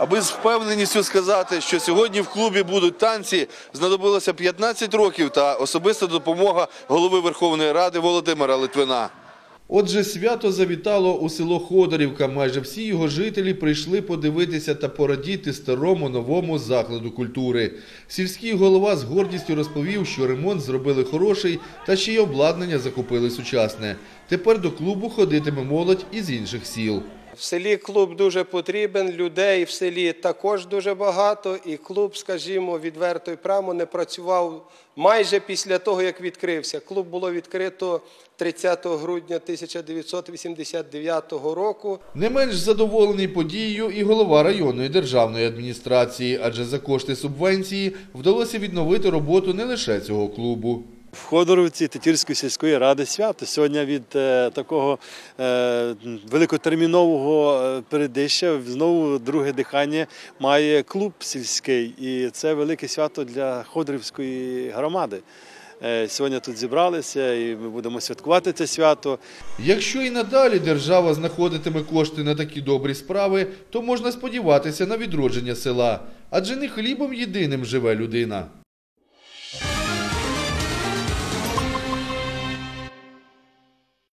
Аби з впевненістю сказати, що сьогодні в клубі будуть танці, знадобилося 15 років та особиста допомога голови Верховної Ради Володимира Литвина. Отже, свято завітало у село Ходорівка. Майже всі його жителі прийшли подивитися та порадіти старому новому закладу культури. Сільський голова з гордістю розповів, що ремонт зробили хороший та ще й обладнання закупили сучасне. Тепер до клубу ходитиме молодь із інших сіл. В селі клуб дуже потрібен, людей в селі також дуже багато, і клуб, скажімо, відверто і прямо не працював майже після того, як відкрився. Клуб було відкрито 30 грудня 1989 року. Не менш задоволений подією і голова районної державної адміністрації, адже за кошти субвенції вдалося відновити роботу не лише цього клубу. В Ходоровці Тетірської сільської ради свято. Сьогодні від е, такого е, великотермінового е, передища знову друге дихання має клуб сільський. І це велике свято для Ходорівської громади. Сьогодні тут зібралися і ми будемо святкувати це свято. Якщо і надалі держава знаходитиме кошти на такі добрі справи, то можна сподіватися на відродження села, адже не хлібом єдиним живе людина.